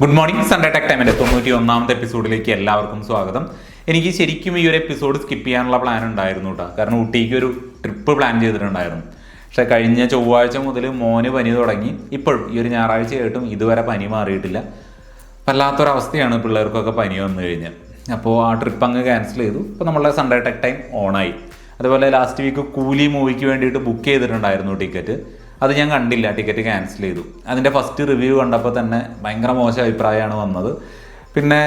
Good morning Sunday tech ടൈമിന്റെ തൊണ്ണൂറ്റി ഒന്നാമത്തെ എപ്പിസോഡിലേക്ക് എല്ലാവർക്കും സ്വാഗതം. എനിക്ക് ശരിക്കും ഈ ഒരു എപ്പിസോഡ് സ്കിപ്പ് ചെയ്യാനുള്ള പ്ലാൻ ഉണ്ടായിരുന്നു കേട്ടോ കാരണം ഊട്ടിക്ക് ഒരു ട്രിപ്പ് പ്ലാൻ ചെയ്തിട്ടുണ്ടായിരുന്നു. പക്ഷെ കഴിഞ്ഞ ചൊവ്വാഴ്ച മുതൽ മോന് പനി തുടങ്ങി. ഇപ്പോഴും ഈ ഒരു ഞായറാഴ്ച ആയിട്ടും ഇതുവരെ പനി മാറിയിട്ടില്ല. വല്ലാത്തൊരവസ്ഥയാണ് പിള്ളേർക്കൊക്കെ പനി വന്നു കഴിഞ്ഞാൽ. അപ്പോൾ ആ ട്രിപ്പ് അങ്ങ് ക്യാൻസൽ ചെയ്തു. ഇപ്പോൾ നമ്മളെ സൺഡേ ടെക് ടൈം ഓണായി അതുപോലെ ലാസ്റ്റ് വീക്ക് കൂലി മൂവിക്ക് വേണ്ടിയിട്ട് ബുക്ക് ചെയ്തിട്ടുണ്ടായിരുന്നു ടിക്കറ്റ് അത് ഞാൻ കണ്ടില്ല ടിക്കറ്റ് ക്യാൻസൽ ചെയ്തു. അതിന്റെ ഫസ്റ്റ് റിവ്യൂ കണ്ടപ്പോൾ തന്നെ ഭയങ്കര മോശം അഭിപ്രായമാണ് വന്നത്. പിന്നെ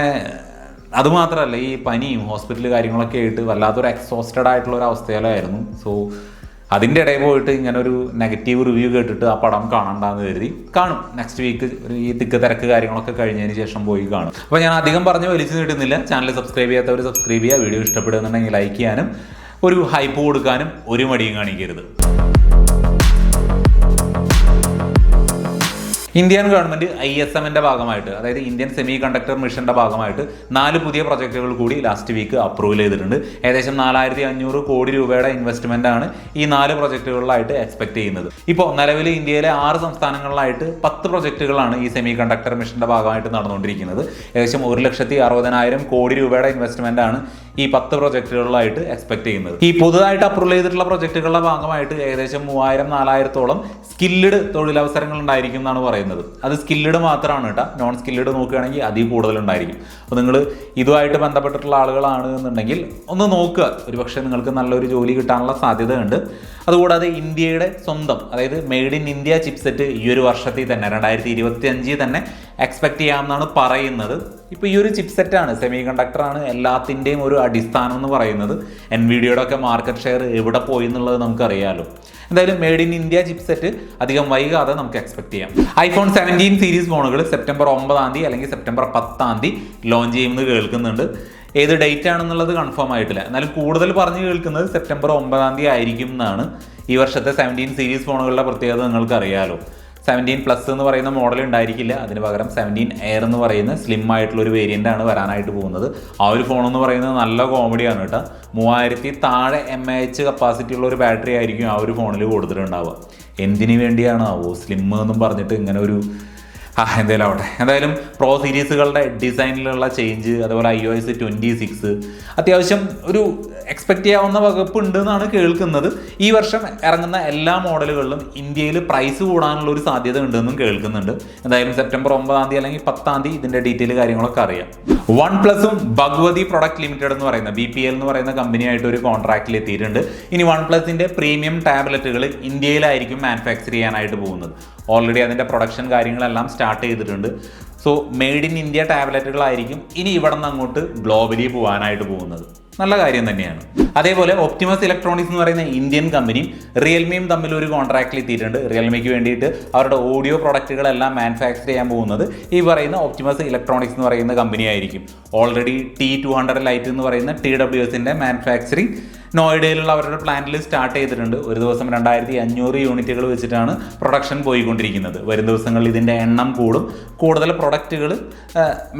അതുമാത്രമല്ല ഈ പനിയും ഹോസ്പിറ്റൽ കാര്യങ്ങളൊക്കെ ആയിട്ട് വല്ലാത്തൊരു എക്സോസ്റ്റഡ് ആയിട്ടുള്ള ഒരു അവസ്ഥയിലായിരുന്നു. സോ അതിന്റെ ഇടയിൽ പോയിട്ട് ഇങ്ങനെ ഒരു നെഗറ്റീവ് റിവ്യൂ കേട്ടിട്ട് ആ പടം കാണണ്ടെന്ന് കരുതി. കാണും. നെക്സ്റ്റ് വീക്ക് ഈ തിക്ക് തിരക്ക് കാര്യങ്ങളൊക്കെ കഴിഞ്ഞതിന് ശേഷം പോയി കാണും. അപ്പോൾ ഞാൻ അധികം പറഞ്ഞ് വലിച്ചു നീട്ടുന്നില്ല. ചാനൽ സബ്സ്ക്രൈബ് ചെയ്യാത്തവർ സബ്സ്ക്രൈബ് ചെയ്യുക. വീഡിയോ ഇഷ്ടപ്പെടുന്നുണ്ടെങ്കിൽ ലൈക്ക് ചെയ്യാനും ഒരു ഹൈപ്പ് കൊടുക്കാനും ഒരു മടിയും കാണിക്കരുത്. ഇന്ത്യൻ ഗവൺമെന്റ് ഐ എസ് എമ്മിന്റെ ഭാഗമായിട്ട് അതായത് ഇന്ത്യൻ സെമി കണ്ടക്ടർ മിഷന്റെ ഭാഗമായിട്ട് നാല് പുതിയ പ്രൊജക്ടുകൾ കൂടി ലാസ്റ്റ് വീക്ക് അപ്രൂവൽ ചെയ്തിട്ടുണ്ട്. ഏകദേശം നാലായിരത്തി അഞ്ഞൂറ് കോടി രൂപയുടെ ഇൻവെസ്റ്റ്മെന്റ് ആണ് ഈ നാല് പ്രൊജക്ടുകളിലായിട്ട് എക്സ്പെക്ട് ചെയ്യുന്നത്. ഇപ്പോൾ നിലവിൽ ഇന്ത്യയിലെ ആറ് സംസ്ഥാനങ്ങളിലായിട്ട് പത്ത് പ്രൊജക്ടുകളാണ് ഈ സെമി കണ്ടക്ടർ മിഷന്റെ ഭാഗമായിട്ട് നടന്നുകൊണ്ടിരിക്കുന്നത്. ഏകദേശം ഒരു ലക്ഷത്തി അറുപതിനായിരം കോടി രൂപയുടെ ഇൻവെസ്റ്റ്മെന്റ് ആണ് ഈ പത്ത് പ്രൊജക്ടുകളിലായിട്ട് എക്സ്പെക്ട് ചെയ്യുന്നത്. ഈ പുതുതായിട്ട് അപ്രൂവ് ചെയ്തിട്ടുള്ള പ്രൊജക്ടുകളുടെ ഭാഗമായിട്ട് ഏകദേശം മൂവായിരം നാലായിരത്തോളം സ്കില്ലഡ് തൊഴിലവസരങ്ങൾ ഉണ്ടായിരിക്കും എന്നാണ് പറയുന്നത്. അത് സ്കില്ലഡ് മാത്രമാണ് കേട്ടോ. നോൺ സ്കില്ലഡ് നോക്കുകയാണെങ്കിൽ അതിൽ കൂടുതലുണ്ടായിരിക്കും. അപ്പോൾ നിങ്ങൾ ഇതുമായിട്ട് ബന്ധപ്പെട്ടിട്ടുള്ള ആളുകളാണ് എന്നുണ്ടെങ്കിൽ ഒന്ന് നോക്കുക. ഒരുപക്ഷെ നിങ്ങൾക്ക് നല്ലൊരു ജോലി കിട്ടാനുള്ള സാധ്യതയുണ്ട്. അതുകൂടാതെ ഇന്ത്യയുടെ സ്വന്തം അതായത് മെയ്ഡ് ഇൻ ഇന്ത്യ ചിപ്സെറ്റ് ഈ ഒരു വർഷത്തിൽ തന്നെ രണ്ടായിരത്തി ഇരുപത്തി അഞ്ചിൽ തന്നെ എക്സ്പെക്ട് ചെയ്യാമെന്നാണ് പറയുന്നത്. ഇപ്പോൾ ഈ ഒരു ചിപ്സെറ്റാണ് സെമി കണ്ടക്ടറാണ് എല്ലാത്തിന്റെയും ഒരു അടിസ്ഥാനം എന്ന് പറയുന്നത്. എൻ വിഡിയുടെ ഒക്കെ മാർക്കറ്റ് ഷെയർ എവിടെ പോയി എന്നുള്ളത് നമുക്കറിയാലോ. എന്തായാലും മെയ്ഡ് ഇൻ ഇന്ത്യ ചിപ്സെറ്റ് അധികം വൈകാതെ നമുക്ക് എക്സ്പെക്ട് ചെയ്യാം. ഐഫോൺ സെവന്റീൻ സീരീസ് ഫോണുകൾ സെപ്റ്റംബർ ഒമ്പതാം തീയതി അല്ലെങ്കിൽ സെപ്റ്റംബർ പത്താം തീയതി ലോഞ്ച് ചെയ്യുമെന്ന് കേൾക്കുന്നുണ്ട്. ഏത് ഡേറ്റ് ആണെന്നുള്ളത് കൺഫേം ആയിട്ടില്ല. എന്നാലും കൂടുതൽ പറഞ്ഞു കേൾക്കുന്നത് സെപ്റ്റംബർ ഒമ്പതാം തീയതി ആയിരിക്കും എന്നാണ് ഈ വർഷത്തെ സെവന്റീൻ സീരീസ് ഫോണുകളുടെ പ്രത്യേകത നിങ്ങൾക്ക് അറിയാലോ സെവന്റീൻ പ്ലസ് എന്ന് പറയുന്ന മോഡൽ ഉണ്ടായിരിക്കില്ല. അതിന് പകരം സെവന്റീൻ എയർ എന്ന് പറയുന്ന സ്ലിം ആയിട്ടുള്ള ഒരു വേരിയന്റ് ആണ് വരാനായിട്ട് പോകുന്നത്. ആ ഒരു ഫോൺ എന്ന് പറയുന്നത് നല്ല കോമഡിയാണ് കേട്ടോ. മൂവായിരത്തി താഴെ എം എ എച്ച് കപ്പാസിറ്റി ഉള്ള ഒരു ബാറ്ററി ആയിരിക്കും ആ ഒരു ഫോണിൽ കൊടുത്തിട്ടുണ്ടാവുക. എന്തിനു വേണ്ടിയാണ് ആവോ സ്ലിം എന്നും പറഞ്ഞിട്ട് ഇങ്ങനെ ഒരു ആ എന്തായാലും ആവട്ടെ. എന്തായാലും പ്രോ സീരീസുകളുടെ ഡിസൈനിലുള്ള ചേഞ്ച് അതുപോലെ I O S twenty six അത്യാവശ്യം ഒരു എക്സ്പെക്റ്റ് ചെയ്യാവുന്ന വകുപ്പ് ഉണ്ട് എന്നാണ് കേൾക്കുന്നത്. ഈ വർഷം ഇറങ്ങുന്ന എല്ലാ മോഡലുകളിലും ഇന്ത്യയിൽ പ്രൈസ് കൂടാനുള്ള ഒരു സാധ്യത ഉണ്ടെന്നും കേൾക്കുന്നുണ്ട്. എന്തായാലും സെപ്റ്റംബർ ഒമ്പതാം തീയതി അല്ലെങ്കിൽ പത്താം തീയതി ഇതിന്റെ ഡീറ്റെയിൽ കാര്യങ്ങളൊക്കെ അറിയാം. വൺ പ്ലസും ഭഗവതി പ്രൊഡക്റ്റ് ലിമിറ്റഡ് എന്ന് പറയുന്ന ബി പി എൽ എന്ന് പറയുന്ന കമ്പനിയായിട്ട് ഒരു കോൺട്രാക്റ്റിൽ എത്തിയിട്ടുണ്ട്. ഇനി വൺ പ്ലസിന്റെ പ്രീമിയം ടാബ്ലറ്റുകൾ ഇന്ത്യയിലായിരിക്കും മാനുഫാക്ചർ ചെയ്യാനായിട്ട് പോകുന്നത്. ഓൾറെഡി അതിന്റെ പ്രൊഡക്ഷൻ കാര്യങ്ങളെല്ലാം സ്റ്റാർട്ട് ചെയ്തിട്ടുണ്ട്. സോ മെയ്ഡ് ഇൻ ഇന്ത്യ ടാബ്ലറ്റുകളായിരിക്കും ഇനി ഇവിടെ നിന്ന് അങ്ങോട്ട് ഗ്ലോബലി പോകാനായിട്ട് പോകുന്നത്. നല്ല കാര്യം തന്നെയാണ്. അതേപോലെ ഒപ്റ്റിമസ് ഇലക്ട്രോണിക്സ് എന്ന് പറയുന്ന ഇന്ത്യൻ കമ്പനിയും റിയൽമിയും തമ്മിൽ ഒരു കോൺട്രാക്റ്റിൽ എത്തിയിട്ടുണ്ട്. റിയൽമിക്ക് വേണ്ടിയിട്ട് അവരുടെ ഓഡിയോ പ്രൊഡക്റ്റുകളെല്ലാം മാനുഫാക്ചർ ചെയ്യാൻ പോകുന്നത് ഈ പറയുന്ന ഒപ്റ്റിമസ് ഇലക്ട്രോണിക്സ് എന്ന് പറയുന്ന കമ്പനിയായിരിക്കും already T two hundred lite എന്ന് പറയുന്ന ടി ഡബ്ല്യു എസിന്റെ മാനുഫാക്ചറിങ് നോയിഡയിലുള്ള അവരുടെ പ്ലാന്റിൽ സ്റ്റാർട്ട് ചെയ്തിട്ടുണ്ട്. ഒരു ദിവസം രണ്ടായിരത്തി അഞ്ഞൂറ് യൂണിറ്റുകൾ വെച്ചിട്ടാണ് പ്രൊഡക്ഷൻ പോയിക്കൊണ്ടിരിക്കുന്നത്. വരും ദിവസങ്ങളിൽ ഇതിന്റെ എണ്ണം കൂടും. കൂടുതൽ പ്രൊഡക്റ്റുകൾ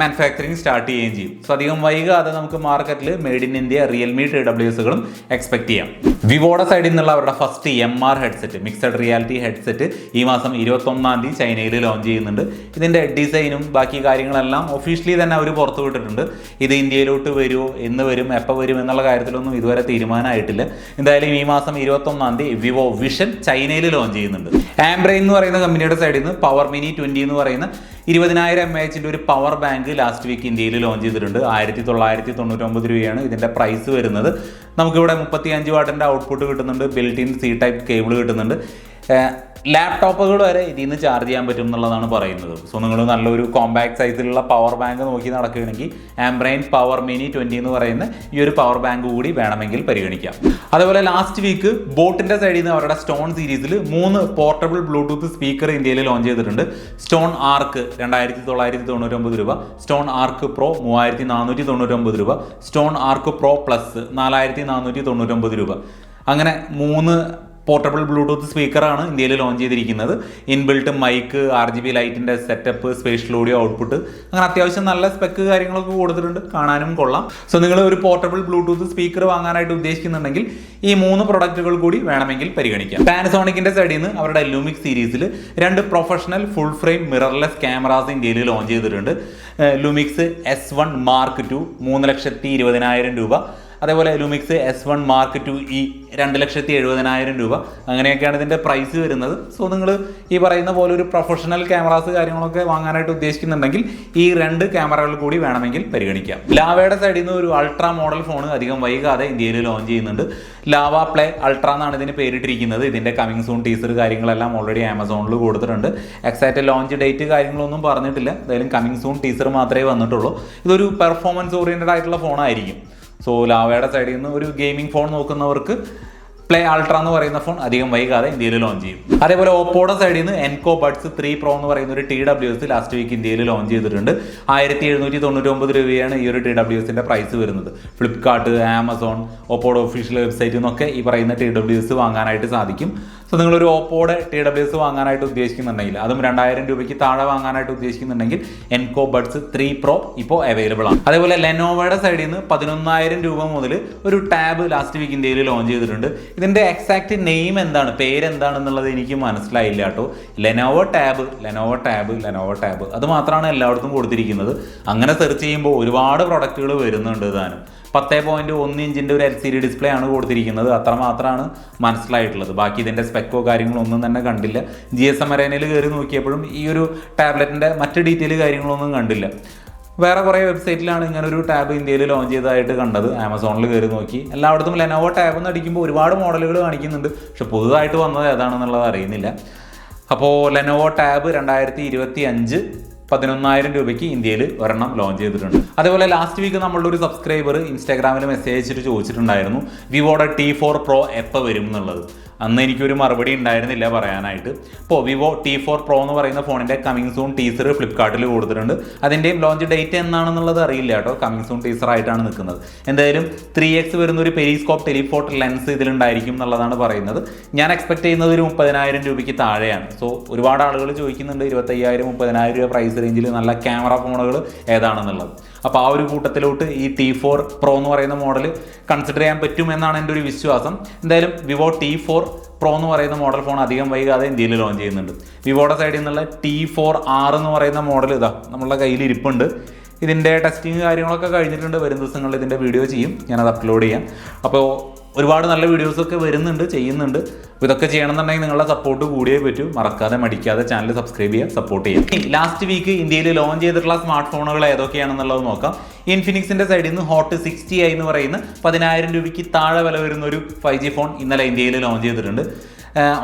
മാനുഫാക്ചറിങ് സ്റ്റാർട്ട് ചെയ്യുകയും ചെയ്യും. സോ അധികം വൈകാതെ നമുക്ക് മാർക്കറ്റിൽ made in India Realme T ഡബ്ല്യൂസുകളും expect ചെയ്യാം. വിവോയുടെ സൈഡിൽ നിന്നുള്ള അവരുടെ first M R headset mixed reality headset ഈ മാസം ഇരുപത്തൊന്നാം തീയതി ചൈനയിൽ ലോഞ്ച് ചെയ്യുന്നുണ്ട്. ഇതിന്റെ ഡിസൈനും ബാക്കി കാര്യങ്ങളെല്ലാം ഒഫീഷ്യലി തന്നെ അവർ പുറത്തുവിട്ടിട്ടുണ്ട്. ഇത് ഇന്ത്യയിലോട്ട് വരുമോ എന്ന് വരും എപ്പോൾ വരും എന്നുള്ള കാര്യത്തിലൊന്നും ഇതുവരെ തീരുമാനമായിട്ടില്ല എന്തായാലും ഈ മാസം ഇരുപത്തൊന്നാം തീയതി വിവോ വിഷൻ ചൈനയിൽ ലോഞ്ച് ചെയ്യുന്നുണ്ട്. ആംബ്രൈൻ എന്ന് പറയുന്ന കമ്പനിയുടെ സൈഡിൽ നിന്ന് പവർ മിനി ട്വന്റി എന്ന് പറയുന്ന ഇരുപതിനായിരം എം എച്ചിന്റെ ഒരു പവർ ബാങ്ക് ലാസ്റ്റ് വീക്ക് ഇന്ത്യയിൽ ലോഞ്ച് ചെയ്തിട്ടുണ്ട്. ആയിരത്തി തൊള്ളായിരത്തി തൊണ്ണൂറ്റൊമ്പത് രൂപയാണ് ഇതിന്റെ പ്രൈസ് വരുന്നത്. നമുക്കിവിടെ മുപ്പത്തി അഞ്ച് വാട്ടിന്റെ ഔട്ട്പുട്ട് കിട്ടുന്നുണ്ട്. Built in C type cable കിട്ടുന്നുണ്ട് ലാപ്ടോപ്പുകൾ വരെ ഇതിൽ നിന്ന് ചാർജ് ചെയ്യാൻ പറ്റും എന്നുള്ളതാണ് പറയുന്നത്. സോ നിങ്ങൾ നല്ലൊരു കോമ്പാക്ട് സൈസിലുള്ള പവർ ബാങ്ക് നോക്കി നടക്കുകയാണെങ്കിൽ ആംബ്രൈൻ പവർ മിനി ട്വന്റി എന്ന് പറയുന്ന ഈ ഒരു പവർ ബാങ്ക് കൂടി വേണമെങ്കിൽ പരിഗണിക്കാം. അതുപോലെ ലാസ്റ്റ് വീക്ക് ബോട്ടിന്റെ സൈഡിൽ നിന്ന് അവരുടെ സ്റ്റോൺ സീരീസിൽ മൂന്ന് പോർട്ടബിൾ ബ്ലൂടൂത്ത് സ്പീക്കർ ഇന്ത്യയിൽ ലോഞ്ച് ചെയ്തിട്ടുണ്ട്. സ്റ്റോൺ ആർക്ക് രണ്ടായിരത്തി തൊള്ളായിരത്തി തൊണ്ണൂറ്റൊമ്പത് രൂപ സ്റ്റോൺ ആർക്ക് പ്രോ മൂവായിരത്തി നാനൂറ്റി തൊണ്ണൂറ്റൊമ്പത് രൂപ സ്റ്റോൺ ആർക്ക് പ്രോ പ്ലസ് നാലായിരത്തി നാനൂറ്റി തൊണ്ണൂറ്റൊമ്പത് രൂപ. അങ്ങനെ മൂന്ന് പോർട്ടബിൾ ബ്ലൂടൂത്ത് സ്പീക്കറാണ് ഇന്ത്യയിൽ ലോഞ്ച് ചെയ്തിരിക്കുന്നത്. Inbuilt mic R G B ലൈറ്റിന്റെ സെറ്റപ്പ് സ്പേഷ്യൽ ഓഡിയോ ഔട്ട്പുട്ട് അങ്ങനെ അത്യാവശ്യം നല്ല സ്പെക്ക് കാര്യങ്ങളൊക്കെ കൊടുത്തിട്ടുണ്ട്. കാണാനും കൊള്ളാം. സോ നിങ്ങൾ ഒരു പോർട്ടബിൾ ബ്ലൂടൂത്ത് സ്പീക്കർ വാങ്ങാനായിട്ട് ഉദ്ദേശിക്കുന്നുണ്ടെങ്കിൽ ഈ മൂന്ന് പ്രൊഡക്റ്റുകൾ കൂടി വേണമെങ്കിൽ പരിഗണിക്കാം. പാനസോണിക്കിന്റെ സൈഡിൽ നിന്ന് അവരുടെ ലൂമിക് സീരീസിൽ രണ്ട് professional full frame mirrorless cameras ഇന്ത്യയിൽ ലോഞ്ച് ചെയ്തിട്ടുണ്ട്. Lumix S one Mark two മൂന്ന് ലക്ഷത്തി ഇരുപതിനായിരം രൂപ. അതേപോലെ Lumix S one Mark two E രണ്ട് ലക്ഷത്തി എഴുപതിനായിരം രൂപ. അങ്ങനെയൊക്കെയാണ് ഇതിന്റെ പ്രൈസ് വരുന്നത്. സോ നിങ്ങൾ ഈ പറയുന്ന പോലെ ഒരു പ്രൊഫഷണൽ ക്യാമറാസ് കാര്യങ്ങളൊക്കെ വാങ്ങാനായിട്ട് ഉദ്ദേശിക്കുന്നുണ്ടെങ്കിൽ ഈ രണ്ട് ക്യാമറകൾ കൂടി വേണമെങ്കിൽ പരിഗണിക്കാം. ലാവയുടെ സൈഡിൽ നിന്ന് ഒരു അൾട്രാ മോഡൽ ഫോൺ അധികം വൈകാതെ ഇന്ത്യയിൽ ലോഞ്ച് ചെയ്യുന്നുണ്ട്. ലാവ പ്ലേ അൾട്രാ എന്നാണ് ഇതിന് പേരിട്ടിരിക്കുന്നത്. ഇതിന്റെ കമ്മിങ് സൂൺ ടീസർ കാര്യങ്ങളെല്ലാം ഓൾറെഡി ആമസോണിൽ കൊടുത്തിട്ടുണ്ട്. എക്സാക്റ്റ് ലോഞ്ച് ഡേറ്റ് കാര്യങ്ങളൊന്നും പറഞ്ഞിട്ടില്ല. എന്തായാലും കമ്മിങ് സൂൺ ടീസർ മാത്രമേ വന്നിട്ടുള്ളൂ. ഇതൊരു പെർഫോമൻസ് ഓറിയന്റഡ് ആയിട്ടുള്ള ഫോണായിരിക്കും സോ ലാവയുടെ സൈഡിൽ നിന്ന് ഒരു ഗെയിമിംഗ് ഫോൺ നോക്കുന്നവർക്ക് പ്ലേ അൾട്ര എന്ന് പറയുന്ന ഫോൺ അധികം വൈകാതെ ഇന്ത്യയിൽ ലോഞ്ച് ചെയ്യും. അതേപോലെ ഓപ്പോയുടെ സൈഡിൽ നിന്ന് എൻകോ ബഡ്സ് ത്രീ പ്രോ എന്ന് പറയുന്ന ഒരു T W S last week ഇന്ത്യയിൽ ലോഞ്ച് ചെയ്തിട്ടുണ്ട്. ആയിരത്തി എഴുന്നൂറ്റി തൊണ്ണൂറ്റി ഒമ്പത് രൂപയാണ് ഈ ഒരു ടി ഡബ്ല്യു എസിന്റെ പ്രൈസ് വരുന്നത്. ഫ്ലിപ്കാർട്ട് ആമസോൺ ഓപ്പോയുടെ ഒഫീഷ്യൽ വെബ്സൈറ്റിൽ നിന്നൊക്കെ ഈ പറയുന്ന ടി ഡബ്ല്യു എസ് വാങ്ങാനായിട്ട് സാധിക്കും. സോ നിങ്ങളൊരു ഓപ്പോടെ ടി ഡബ്ല്യു എസ് വാങ്ങാനായിട്ട് ഉദ്ദേശിക്കുന്നുണ്ടെങ്കിൽ അതും രണ്ടായിരം രൂപയ്ക്ക് താഴെ വാങ്ങാനായിട്ട് ഉദ്ദേശിക്കുന്നുണ്ടെങ്കിൽ എൻകോ ബഡ്സ് ത്രീ പ്രോ ഇപ്പോൾ അവൈലബിൾ ആണ്. അതേപോലെ ലെനോവയുടെ സൈഡിൽ നിന്ന് പതിനൊന്നായിരം രൂപ മുതൽ ഒരു ടാബ് ലാസ്റ്റ് വീക്ക് ഇന്ത്യയിൽ ലോഞ്ച് ചെയ്തിട്ടുണ്ട്. ഇതിന്റെ എക്സാക്ട് നെയിം എന്താണ് പേരെന്താണെന്നുള്ളത് എനിക്ക് മനസ്സിലായില്ല കേട്ടോ. Lenovo tab Lenovo tab Lenovo tab അത് മാത്രമാണ് എല്ലായിടത്തും കൊടുത്തിരിക്കുന്നത്. അങ്ങനെ സെർച്ച് ചെയ്യുമ്പോൾ ഒരുപാട് പ്രൊഡക്റ്റുകൾ വരുന്നുണ്ട് താനും. പത്തേ പോയിന്റ് ഒന്ന് ഇഞ്ചിന്റെ ഒരു എൽ സി ഡി ഡിസ്പ്ലേ ആണ് കൊടുത്തിരിക്കുന്നത്. അത്ര മാത്രമാണ് മനസ്സിലായിട്ടുള്ളത്. ബാക്കി ഇതിന്റെ സ്പെക്കോ കാര്യങ്ങളോ ഒന്നും തന്നെ കണ്ടില്ല. ജി എസ് എം അരേനയിൽ കയറി നോക്കിയപ്പോഴും ഈ ഒരു ടാബ്ലറ്റിന്റെ മറ്റ് ഡീറ്റെയിൽ കാര്യങ്ങളൊന്നും കണ്ടില്ല. വേറെ കുറേ വെബ്സൈറ്റിലാണ് ഇങ്ങനെ ഒരു ടാബ് ഇന്ത്യയിൽ ലോഞ്ച് ചെയ്തതായിട്ട് കണ്ടത്. ആമസോണിൽ കയറി നോക്കി. എല്ലായിടത്തും ലെനോവോ ടാബ് എന്ന് അടിക്കുമ്പോൾ ഒരുപാട് മോഡലുകൾ കാണിക്കുന്നുണ്ട്. പക്ഷെ പുതുതായിട്ട് വന്നത് ഏതാണെന്നുള്ളത് അറിയുന്നില്ല. അപ്പോൾ ലെനോവോ ടാബ് രണ്ടായിരത്തി ഇരുപത്തി അഞ്ച് പതിനൊന്നായിരം രൂപയ്ക്ക് ഇന്ത്യയിൽ ഒരെണ്ണം ലോഞ്ച് ചെയ്തിട്ടുണ്ട്. അതേപോലെ ലാസ്റ്റ് വീക്ക് നമ്മളുടെ ഒരു സബ്സ്ക്രൈബർ ഇൻസ്റ്റാഗ്രാമിൽ മെസ്സേജ് അയച്ചിട്ട് ചോദിച്ചിട്ടുണ്ടായിരുന്നു വിവോയുടെ ടി ഫോർ പ്രോ എപ്പോൾ വരും? എന്നുള്ളത്. അന്ന് എനിക്കൊരു മറുപടി ഉണ്ടായിരുന്നില്ല പറയാനായിട്ട്. ഇപ്പോൾ വിവോ ടി ഫോർ പ്രോ എന്ന് പറയുന്ന ഫോണിന്റെ കമ്മിങ് സൂൺ ടീസർ ഫ്ലിപ്കാർട്ടിൽ കൊടുത്തിട്ടുണ്ട്. അതിന്റെയും ലോഞ്ച് ഡേറ്റ് എന്നാണെന്നുള്ളത് അറിയില്ല കേട്ടോ. കമ്മിങ് സൂൺ ടീസർ ആയിട്ടാണ് നിൽക്കുന്നത്. എന്തായാലും ത്രീ എക്സ് വരുന്ന ഒരു പെരിസ്കോപ്പ് ടെലിഫോട്ട് ലെൻസ് ഇതിലുണ്ടായിരിക്കും എന്നുള്ളതാണ് പറയുന്നത്. ഞാൻ എക്സ്പെക്ട് ചെയ്യുന്നത് ഒരു മുപ്പതിനായിരം രൂപയ്ക്ക് താഴെയാണ്. സോ ഒരുപാട് ആളുകൾ ചോദിക്കുന്നുണ്ട് ഇരുപത്തയ്യായിരം മുപ്പതിനായിരം രൂപ പ്രൈസ് റേഞ്ചിൽ നല്ല ക്യാമറ ഫോണുകൾ ഏതാണെന്നുള്ളത്. അപ്പോൾ ആ ഒരു കൂട്ടത്തിലോട്ട് ഈ ടി ഫോർ പ്രോ എന്ന് പറയുന്ന മോഡൽ കൺസിഡർ ചെയ്യാൻ പറ്റുമെന്നാണ് എന്റെ ഒരു വിശ്വാസം. എന്തായാലും വിവോ ടി ഫോർ പ്രോ എന്ന് പറയുന്ന മോഡൽ ഫോൺ അധികം വൈകാതെ ഇന്ത്യയിൽ ലോഞ്ച് ചെയ്യുന്നുണ്ട്. വിവോയുടെ സൈഡിൽ നിന്നുള്ള ടി ഫോർ ആർ എന്ന് പറയുന്ന മോഡൽ ഇതാ നമ്മളുടെ കയ്യിൽ ഇരിപ്പുണ്ട്. ഇതിന്റെ ടെസ്റ്റിംഗ് കാര്യങ്ങളൊക്കെ കഴിഞ്ഞിട്ടുണ്ട്. വരും ദിവസങ്ങളിൽ ഇതിന്റെ വീഡിയോ ചെയ്യും. ഞാനത് അപ്ലോഡ് ചെയ്യാം. അപ്പോൾ ഒരുപാട് നല്ല വീഡിയോസൊക്കെ വരുന്നുണ്ട് ചെയ്യുന്നുണ്ട്. അപ്പോൾ ഇതൊക്കെ ചെയ്യണമെന്നുണ്ടെങ്കിൽ നിങ്ങളുടെ സപ്പോർട്ട് കൂടിയേ പറ്റൂ. മറക്കാതെ മടിക്കാതെ ചാനൽ സബ്സ്ക്രൈബ് ചെയ്യുക സപ്പോർട്ട് ചെയ്യുക. ലാസ്റ്റ് വീക്ക് ഇന്ത്യയിൽ ലോഞ്ച് ചെയ്തിട്ടുള്ള സ്മാർട്ട് ഫോണുകൾ ഏതൊക്കെയാണെന്നുള്ളത് നോക്കാം. ഇൻഫിനിക്സിന്റെ സൈഡിൽ നിന്ന് ഹോട്ട് സിക്സ്റ്റി ഐ എന്ന് പറയുന്ന പതിനായിരം രൂപയ്ക്ക് താഴെ വില വരുന്ന ഒരു ഫൈവ് ജി ഫോൺ ഇന്നലെ ഇന്ത്യയിൽ ലോഞ്ച് ചെയ്തിട്ടുണ്ട്.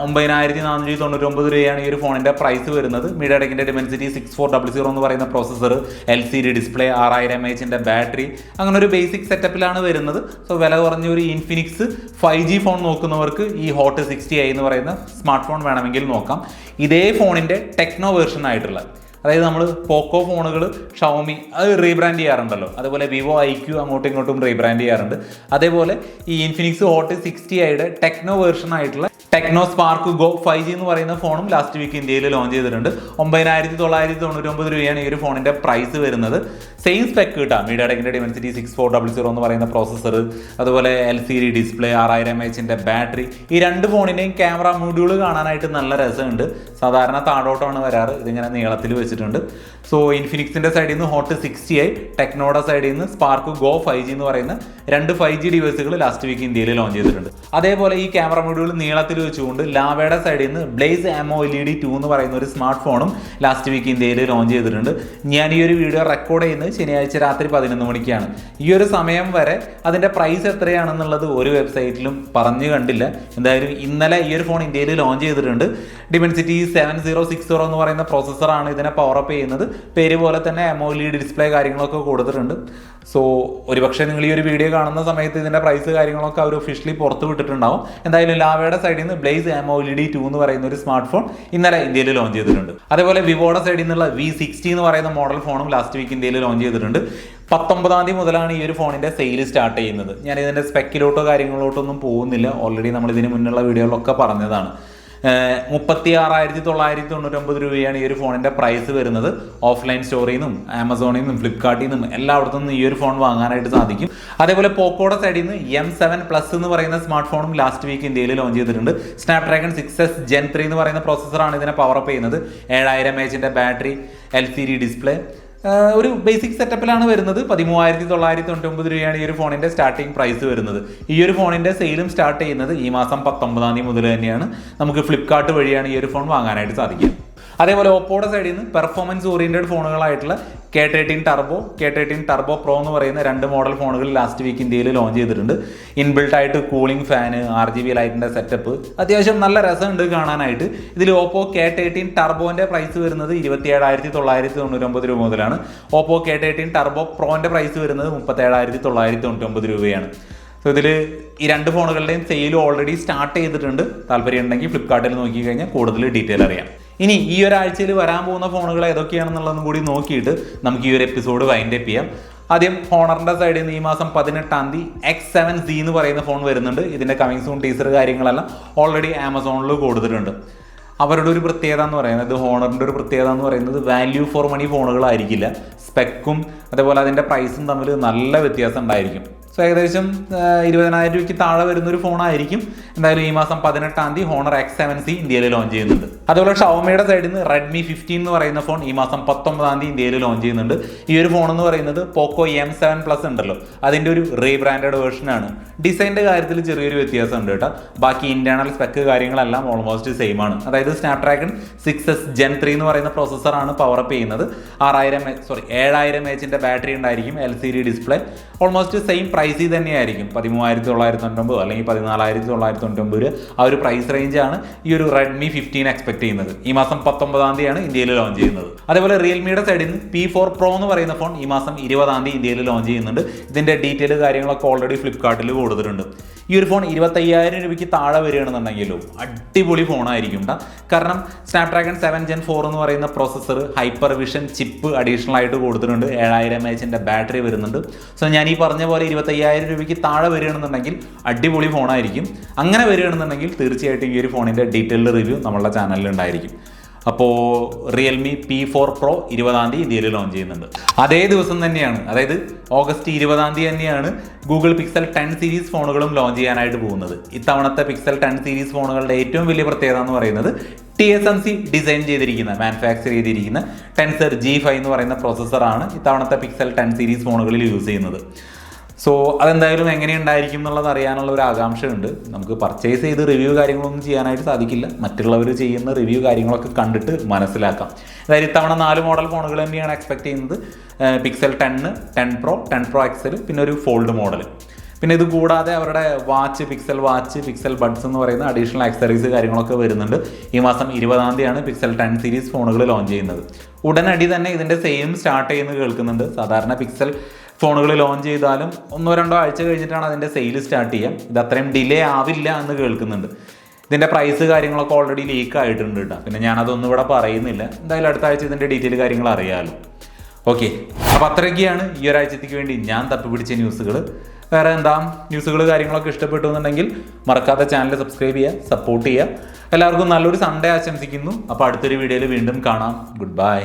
ഒമ്പതിനായിരത്തി നാനൂറ്റി തൊണ്ണൂറ്റി ഒമ്പത് രൂപയാണ് ഈ ഒരു ഫോണിന്റെ പ്രൈസ് വരുന്നത്. മീഡിയടെക്കിന്റെ Dimensity six four double zero എന്ന് പറയുന്ന processor L C D display ആറായിരം എം എച്ചിന്റെ ബാറ്ററി അങ്ങനെ ഒരു ബേസിക് സെറ്റപ്പിലാണ് വരുന്നത്. സോ വില കുറഞ്ഞ ഒരു ഇൻഫിനിക്സ് ഫൈവ് ജി ഫോൺ നോക്കുന്നവർക്ക് ഈ ഹോട്ട് സിക്സ്റ്റി ഐ എന്ന് പറയുന്ന സ്മാർട്ട് ഫോൺ വേണമെങ്കിൽ നോക്കാം. ഇതേ ഫോണിന്റെ ടെക്നോ വേർഷൻ ആയിട്ടുള്ള അതായത് നമ്മൾ പോക്കോ ഫോണുകൾ ഷവമി അത് റീബ്രാൻഡ് ചെയ്യാറുണ്ടല്ലോ. അതുപോലെ വിവോ ഐ ക്യു അങ്ങോട്ടും ഇങ്ങോട്ടും റീബ്രാൻഡ് ചെയ്യാറുണ്ട്. അതേപോലെ ഈ ഇൻഫിനിക്സ് ഹോട്ട് സിക്സ്റ്റി ഐയുടെ ടെക്നോ വേർഷൻ ആയിട്ടുള്ള Tecno Spark Go five G എന്ന് പറയുന്ന ഫോണും ലാസ്റ്റ് വീക്ക് ഇന്ത്യയിൽ ലോഞ്ച് ചെയ്തിട്ടുണ്ട്. ഒമ്പതിനായിരത്തി തൊള്ളായിരത്തി തൊണ്ണൂറ്റി ഒമ്പത് രൂപയാണ് ഈ ഒരു ഫോണിന്റെ പ്രൈസ് വരുന്നത്. സെയിം സ്പെക്ക് കിട്ടാം media Dimensity six four double zero എന്ന് പറയുന്ന പ്രോസസ്സർ അതുപോലെ എൽ സി ഡി ഡിസ്പ്ലേ ആറായിരം എച്ചിന്റെ ബാറ്ററി ഈ രണ്ട് ഫോണിന്റെയും ക്യാമറ മൊഡ്യൂൾ കാണാനായിട്ട് നല്ല രസമുണ്ട്. സാധാരണ താഴോട്ടാണ് വരാറ്. ഇതിങ്ങനെ നീളത്തിൽ വെച്ചിട്ടുണ്ട്. സോ ഇൻഫിനിക്സിന്റെ സൈഡിൽ നിന്ന് ഹോട്ട് സിക്സ്റ്റി ഐ ടെക്നോയുടെ സൈഡിൽ നിന്ന് സ്പാർക്ക് ഗോ ഫൈവ് ജി എന്ന് പറയുന്ന രണ്ട് ഫൈവ് ജി ഡിവൈസുകൾ ലാസ്റ്റ് വീക്ക് ഇന്ത്യയിൽ ലോഞ്ച് ചെയ്തിട്ടുണ്ട്. അതേപോലെ ഈ ക്യാമറ മൊഡ്യൂൾ നീളത്തിൽ വെച്ചുകൊണ്ട് ലാവയുടെ സൈഡിൽ നിന്ന് Blaze എമോ L E D two എന്ന് പറയുന്ന ഒരു സ്മാർട്ട് ഫോണും ലാസ്റ്റ് വീക്ക് ഇന്ത്യയിൽ ലോഞ്ച് ചെയ്തിട്ടുണ്ട്. ഞാൻ ഈ ഒരു വീഡിയോ റെക്കോർഡ് ചെയ്യുന്നത് ശനിയാഴ്ച രാത്രി പതിനൊന്ന് മണിക്കാണ്. ഈ ഒരു സമയം വരെ അതിന്റെ പ്രൈസ് എത്രയാണെന്നുള്ളത് ഒരു വെബ്സൈറ്റിലും പറഞ്ഞു കണ്ടില്ല. എന്തായാലും ഇന്നലെ ഈ ഒരു ഫോൺ ഇന്ത്യയിൽ ലോഞ്ച് ചെയ്തിട്ടുണ്ട്. Dimensity seven zero six zero എന്ന് പറയുന്ന പ്രോസസ്സറാണ് ഇതിനെ പവർ അപ്പ് ചെയ്യുന്നത്. പേര് പോലെ തന്നെ എമോലി ഡിസ്പ്ലേ കാര്യങ്ങളൊക്കെ കൊടുത്തിട്ടുണ്ട്. സോ ഒരുപക്ഷെ നിങ്ങൾ ഈ ഒരു വീഡിയോ കാണുന്ന സമയത്ത് ഇതിന്റെ പ്രൈസ് കാര്യങ്ങളൊക്കെ അവർ ഒഫീഷ്യലി പുറത്ത് വിട്ടിട്ടുണ്ടാവും. എന്തായാലും ലാവയുടെ സൈഡിൽ നിന്ന് ബ്ലേസ് എമോലിഡി ടു എന്ന് പറയുന്ന ഒരു സ്മാർട്ട് ഫോൺ ഇന്നലെ ഇന്ത്യയിൽ ലോഞ്ച് ചെയ്തിട്ടുണ്ട്. അതേപോലെ വിവോയുടെ സൈഡിൽ നിന്നുള്ള വി സിക്സ്റ്റി എന്ന് പറയുന്ന മോഡൽ ഫോണും ലാസ്റ്റ് വീക്ക് ഇന്ത്യയിൽ ലോഞ്ച് ചെയ്തിട്ടുണ്ട്. പത്തൊമ്പതാം തീയതി മുതലാണ് ഈ ഒരു ഫോണിന്റെ സെയിൽ സ്റ്റാർട്ട് ചെയ്യുന്നത്. ഞാൻ ഇതിന്റെ സ്പെക്കിലോട്ടോ കാര്യങ്ങളിലോട്ടോ ഒന്നും പോകുന്നില്ല. ഓൾറെഡി നമ്മൾ ഇതിന് മുന്നുള്ള വീഡിയോകളിലൊക്കെ പറഞ്ഞതാണ്. മുപ്പത്തി ആറായിരത്തി തൊള്ളായിരത്തി തൊണ്ണൂറ്റൊമ്പത് രൂപയാണ് ഈ ഒരു ഫോണിന്റെ പ്രൈസ് വരുന്നത്. ഓഫ്ലൈൻ സ്റ്റോറിൽ നിന്നും ആമസോണിൽ നിന്നും ഫ്ലിപ്കാർട്ടിൽ നിന്നും എല്ലായിടത്തു നിന്നും ഈ ഒരു ഫോൺ വാങ്ങാനായിട്ട് സാധിക്കും. അതേപോലെ പോക്കോയുടെ സൈഡിൽ നിന്ന് എം സെവൻ പ്ലസ് എന്ന് പറയുന്ന സ്മാർട്ട് ഫോണും ലാസ്റ്റ് വീക്ക് ഇന്ത്യയിൽ ലോഞ്ച് ചെയ്തിട്ടുണ്ട്. Snapdragon six S Gen three എന്ന് പറയുന്ന പ്രോസസ്സറാണ് ഇതിനെ പവർ അപ്പ് ചെയ്യുന്നത്. ഏഴായിരം എച്ചിന്റെ battery L C D display ഒരു ബേസിക് സെറ്റപ്പിലാണ് വരുന്നത്. പതിമൂവായിരത്തി തൊള്ളായിരത്തി തൊണ്ണൂറ്റൊമ്പത് രൂപയാണ് ഈ ഒരു ഫോണിന്റെ സ്റ്റാർട്ടിംഗ് പ്രൈസ് വരുന്നത്. ഈ ഒരു ഫോണിന്റെ സെയിലും സ്റ്റാർട്ട് ചെയ്യുന്നത് ഈ മാസം പത്തൊമ്പതാം തീയതി മുതൽ തന്നെയാണ്. നമുക്ക് ഫ്ലിപ്കാർട്ട് വഴിയാണ് ഈ ഒരു ഫോൺ വാങ്ങാനായിട്ട് സാധിക്കുക. അതേപോലെ ഓപ്പോയുടെ സൈഡിൽ നിന്ന് performance oriented ഫോണുകളായിട്ടുള്ള K thirteen Turbo K thirteen Turbo Pro എന്ന് പറയുന്ന രണ്ട് മോഡൽ ഫോണുകൾ ലാസ്റ്റ് വീക്ക് ഇന്ത്യയിൽ ലോഞ്ച് ചെയ്തിട്ടുണ്ട്. ഇൻബിൽട്ട് ആയിട്ട് cooling fan R G B ലൈറ്റിന്റെ സെറ്റപ്പ് അത്യാവശ്യം നല്ല രസമുണ്ട് കാണാനായിട്ട്. ഇതിൽ ഓപ്പോ കെ തേർട്ടീൻ ടർബോന്റെ പ്രൈസ് വരുന്നത് ഇരുപത്തി ഏഴായിരത്തി തൊള്ളായിരത്തി തൊണ്ണൂറ്റൊമ്പത് രൂപ മുതലാണ്. ഓപ്പോ കെ തേർട്ടീൻ ടർബോ പ്രോന്റെ പ്രൈസ് വരുന്നത് മുപ്പത്തി ഏഴായിരത്തി തൊള്ളായിരത്തി തൊണ്ണൂറ്റൊമ്പത് രൂപയാണ്. സോ ഇതിൽ ഈ രണ്ട് ഫോണുകളുടെയും സെയിൽ ഓൾറെഡി സ്റ്റാർട്ട് ചെയ്തിട്ടുണ്ട്. താല്പര്യം ഉണ്ടെങ്കിൽ ഫ്ലിപ്കാർട്ടിൽ നോക്കി കഴിഞ്ഞാൽ കൂടുതൽ ഡീറ്റെയിൽ അറിയാം. ഇനി ഈ ഒരാഴ്ചയിൽ വരാൻ പോകുന്ന ഫോണുകൾ ഏതൊക്കെയാണെന്നുള്ളതും കൂടി നോക്കിയിട്ട് നമുക്ക് ഈ ഒരു എപ്പിസോഡ് വൈൻഡ് അപ്പ് ചെയ്യാം. ആദ്യം ഹോണറിന്റെ സൈഡിൽ നിന്ന് ഈ മാസം പതിനെട്ടാം തീയതി എക്സ് സെവൻ സി എന്ന് പറയുന്ന ഫോൺ വരുന്നുണ്ട്. ഇതിന്റെ കമ്മിങ് സൂൺ ടീസർ കാര്യങ്ങളെല്ലാം ഓൾറെഡി ആമസോണിൽ കൊടുത്തിട്ടുണ്ട്. അവരുടെ ഒരു പ്രത്യേകത എന്ന് പറയുന്നത് ഹോണറിന്റെ ഒരു പ്രത്യേകത എന്ന് പറയുന്നത് വാല്യൂ ഫോർ മണി ഫോണുകളായിരിക്കില്ല സ്പെക്കും അതേപോലെ അതിന്റെ പ്രൈസും തമ്മിൽ നല്ല വ്യത്യാസം ഉണ്ടായിരിക്കും. സോ ഏകദേശം ഇരുപതിനായിരം രൂപയ്ക്ക് താഴെ വരുന്ന ഒരു ഫോണായിരിക്കും എന്തായാലും ഈ മാസം പതിനെട്ടാം തീയതി ഹോണർ എക്സ് സെവൻ സി ഇന്ത്യയിൽ ലോഞ്ച് ചെയ്യുന്നുണ്ട് അതുപോലെ ഷവമിയുടെ സൈഡിൽ നിന്ന് റെഡ്മി ഫിഫ്റ്റീൻ എന്ന് പറയുന്ന ഫോൺ ഈ മാസം പത്തൊമ്പതാം തീയതി ഇന്ത്യയിൽ ലോഞ്ച് ചെയ്യുന്നുണ്ട്. ഈ ഒരു ഫോൺ എന്ന് പറയുന്നത് പോക്കോ എം സെവൻ പ്ലസ് ഉണ്ടല്ലോ. അതിന്റെ ഒരു റീബ്രാൻഡഡ് വേർഷൻ ആണ്. ഡിസൈന്റെ കാര്യത്തിൽ ചെറിയൊരു വ്യത്യാസം ഉണ്ട് കേട്ടോ. ബാക്കി ഇന്റേണൽ സ്പെക്ക് കാര്യങ്ങളെല്ലാം ഓൾമോസ്റ്റ് സെയിം ആണ്. അതായത് Snapdragon six S Gen three എന്ന് പറയുന്ന പ്രോസസ്സറാണ് പവർ അപ്പ് ചെയ്യുന്നത്. ആറായിരം സോറി ഏഴായിരം എച്ചിന്റെ ബാറ്ററി ഉണ്ടായിരിക്കും L C D display almost same പ്രൈസിൽ തന്നെയായിരിക്കും. പതിമൂവായിരത്തി തൊള്ളായിരത്തി തൊണ്ണൂറ്റൊമ്പത് അല്ലെങ്കിൽ പതിനാലായിരത്തി തൊള്ളായിരത്തി തൊണ്ണൂറ്റൊമ്പത് ആ ഒരു പ്രൈസ് റേഞ്ചാണ് ഈ ഒരു റെഡ്മി ഫിഫ്റ്റീൻ എക്സ്പെക്ട് ചെയ്യുന്നത്. ഈ മാസം പത്തൊമ്പതാം തീയതിയാണ് ഇന്ത്യയിൽ ലോഞ്ച് ചെയ്യുന്നത്. അതേപോലെ റിയൽമിയുടെ സൈഡിൽ നിന്ന് പി ഫോർ പ്രോ എന്ന് പറയുന്ന ഫോൺ ഈ മാസം ഇരുപതാം തീയതി ഇന്ത്യയിൽ ലോഞ്ച് ചെയ്യുന്നുണ്ട്. ഇതിന്റെ ഡീറ്റെയിൽ കാര്യങ്ങളൊക്കെ ഓൾറെഡി ഫ്ലിപ്കാർട്ടിൽ കൊടുത്തിട്ടുണ്ട്. ഈ ഒരു ഫോൺ ഇരുപത്തയ്യായിരം രൂപയ്ക്ക് താഴെ വരികയാണെന്നുണ്ടെങ്കിലോ അടിപൊളി ഫോണായിരിക്കും. കാരണം സ്നാപ്ഡ്രാഗൺ സെവൻ ജെൻ ഫോർ എന്ന് പറയുന്ന processor hyper vision chip additional ആയിട്ട് കൊടുത്തിട്ടുണ്ട്. ഏഴായിരം എച്ചിന്റെ ബാറ്ററി വരുന്നുണ്ട്. സോ ഞാൻ ഈ പറഞ്ഞ പോലെ ഇരുപത്തയ്യായിരം രൂപയ്ക്ക് താഴെ വരികയാണെന്നുണ്ടെങ്കിൽ അടിപൊളി ഫോണായിരിക്കും അങ്ങനെ വരികയാണെന്നുണ്ടെങ്കിൽ തീർച്ചയായിട്ടും ഈ ഒരു ഫോണിന്റെ ഡീറ്റെയിൽഡ് റിവ്യൂ നമ്മളുടെ ചാനലിൽ ഉണ്ടായിരിക്കും. അപ്പോൾ റിയൽമി പി ഫോർ പ്രോ ഇരുപതാം തീയതി ഇന്ത്യയിൽ ലോഞ്ച് ചെയ്യുന്നുണ്ട്. അതേ ദിവസം തന്നെയാണ് അതായത് ഓഗസ്റ്റ് ഇരുപതാം തീയതി തന്നെയാണ് ഗൂഗിൾ പിക്സൽ ടെൻ സീരീസ് ഫോണുകളും ലോഞ്ച് ചെയ്യാനായിട്ട് പോകുന്നത്. ഇത്തവണത്തെ പിക്സൽ ടെൻ സീരീസ് ഫോണുകളുടെ ഏറ്റവും വലിയ പ്രത്യേകത എന്ന് പറയുന്നത് T S M C design ചെയ്തിരിക്കുന്ന മാനുഫാക്ചർ ചെയ്തിരിക്കുന്ന ടെൻസർ ജി ഫൈവ് എന്ന് പറയുന്ന പ്രോസസ്സറാണ് ഇത്തവണത്തെ പിക്സൽ ടെൻ സീരീസ് ഫോണുകളിൽ യൂസ് ചെയ്യുന്നത്. സോ അതെന്തായാലും എങ്ങനെയുണ്ടായിരിക്കും എന്നുള്ളത് അറിയാനുള്ള ഒരു ആകാംക്ഷയുണ്ട്. നമുക്ക് പർച്ചേസ് ചെയ്ത് റിവ്യൂ കാര്യങ്ങളൊന്നും ചെയ്യാനായിട്ട് സാധിക്കില്ല. മറ്റുള്ളവർ ചെയ്യുന്ന റിവ്യൂ കാര്യങ്ങളൊക്കെ കണ്ടിട്ട് മനസ്സിലാക്കാം. അതായത് ഇത്തവണ നാല് മോഡൽ ഫോണുകൾ തന്നെയാണ് എക്സ്പെക്ട് ചെയ്യുന്നത്. Pixel ten ten Pro ten Pro XL പിന്നെ ഒരു ഫോൾഡ് മോഡൽ പിന്നെ ഇത് കൂടാതെ അവരുടെ watch Pixel watch Pixel Buds എന്ന് പറയുന്ന അഡീഷണൽ ആക്സറീസ് കാര്യങ്ങളൊക്കെ വരുന്നുണ്ട്. ഈ മാസം ഇരുപതാം തീയതിയാണ് പിക്സൽ ടെൻ സീരീസ് ഫോണുകൾ ലോഞ്ച് ചെയ്യുന്നത്. ഉടനടി തന്നെ ഇതിന്റെ സെയിം സ്റ്റാർട്ട് ചെയ്യുന്നത് കേൾക്കുന്നുണ്ട്. സാധാരണ പിക്സൽ ഫോണുകൾ ലോഞ്ച് ചെയ്താലും ഒന്നോ രണ്ടോ ആഴ്ച കഴിഞ്ഞിട്ടാണ് അതിന്റെ സെയിൽ സ്റ്റാർട്ട് ചെയ്യുക. ഇത് അത്രയും ഡിലേ ആവില്ല എന്ന് കേൾക്കുന്നുണ്ട്. ഇതിന്റെ പ്രൈസ് കാര്യങ്ങളൊക്കെ ഓൾറെഡി ലീക്ക് ആയിട്ടുണ്ട് കേട്ടോ പിന്നെ ഞാനതൊന്നും ഇവിടെ പറയുന്നില്ല. എന്തായാലും അടുത്ത ആഴ്ച ഇതിന്റെ ഡീറ്റെയിൽ കാര്യങ്ങൾ അറിയാമല്ലോ ഓക്കെ അപ്പോൾ അത്രയൊക്കെയാണ് ഈ ഒരാഴ്ചത്തേക്ക് വേണ്ടി ഞാൻ തപ്പി പിടിച്ച ന്യൂസുകൾ വേറെ എന്താ? ന്യൂസുകൾ കാര്യങ്ങളൊക്കെ ഇഷ്ടപ്പെട്ടു എന്നുണ്ടെങ്കിൽ മറക്കാതെ ചാനൽ സബ്സ്ക്രൈബ് ചെയ്യുക സപ്പോർട്ട് ചെയ്യുക. എല്ലാവർക്കും നല്ലൊരു സൺഡേ ആശംസിക്കുന്നു. അപ്പോൾ അടുത്തൊരു വീഡിയോയിൽ വീണ്ടും കാണാം. Good bye